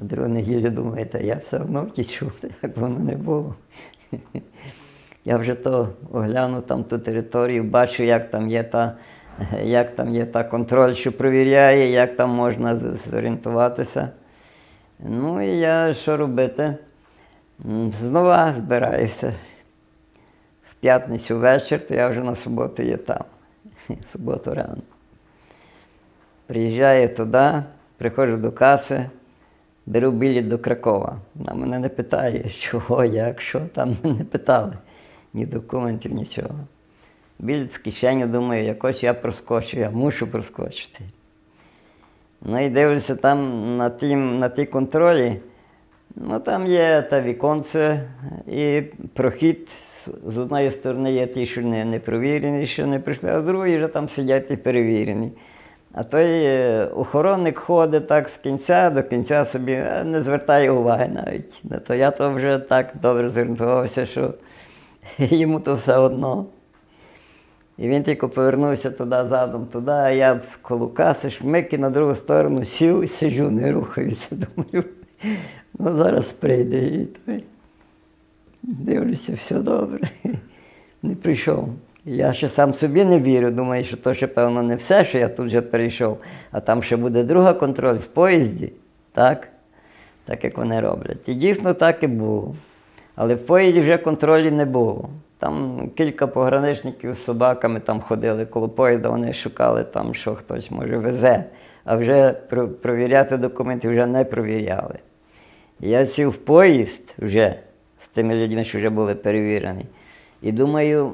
На другу неділю думаю, я все одно втічу, як воно не було. Я вже то оглянув там ту територію, бачу, як там є та, як там є та контроль, що провіряє, як там можна зорієнтуватися. Ну і я що робити? Знову збираюся. В п'ятницю вечір, то я вже на суботу є там. Суботу рано. Приїжджаю туди, приходжу до каси, беру білет до Кракова. Вона мене не питає, чого, як, що там не питали. Ні документів, нічого. Білет в кишені, думаю, якось я проскочу, я мушу проскочити. Ну і дивлюся там на тім, на тій контролі, ну там є та віконце і прохід. З- одної сторони є ті, що не, не провірені, що не прийшли, а з другої вже там сидять і перевірені. А той е, охоронник ходить так з кінця до кінця собі, е, не звертає уваги навіть. На то я то вже так добре зорієнтувався, що йому то все одно. І він тільки повернувся туди задом, туди, а я коло каси, шмик і на другу сторону сів і сиджу, не рухаюся. Думаю, ну зараз прийде і той. Дивлюся, все добре. Не прийшов. Я ще сам собі не вірю, думаю, що то ще, певно, не все, що я тут вже перейшов, а там ще буде друга контроль в поїзді, так? Так як вони роблять. І дійсно так і було. Але в поїзді вже контролю не було. Там кілька пограничників з собаками там ходили коло поїзда, вони шукали там, що хтось може везе. А вже про- провіряти документи вже не провіряли. Я сів в поїзд вже з тими людьми, що вже були перевірені. І думаю,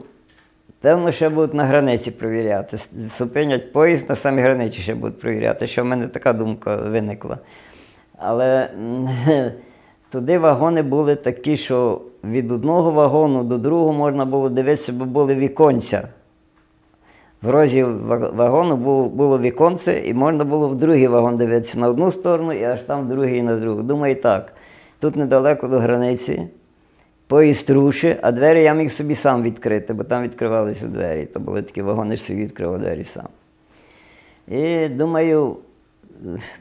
певно, ще будуть на границі провіряти. Зупинять поїзд на самій границі ще будуть провіряти, що в мене така думка виникла. Але туди вагони були такі, що від одного вагону до другого можна було дивитися, бо були віконця. В розі вагону було віконце, і можна було в другий вагон дивитися на одну сторону, і аж там в другий на другу. Думаю, так, тут недалеко до границі, рушить, а двері я міг собі сам відкрити, бо там відкривалися двері. То були такі вагони, що собі відкривав двері сам. І думаю,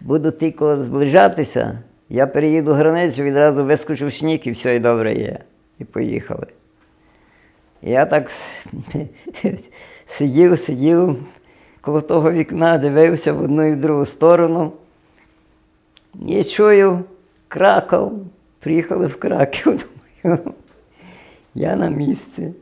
буду тільки зближатися, я переїду границю, відразу вискочу сніг і все і добре є. І поїхали. Я так сидів, сидів коло того вікна, дивився в одну і в другу сторону. І чую, Краков. Приїхали в Краків, думаю, я на місці.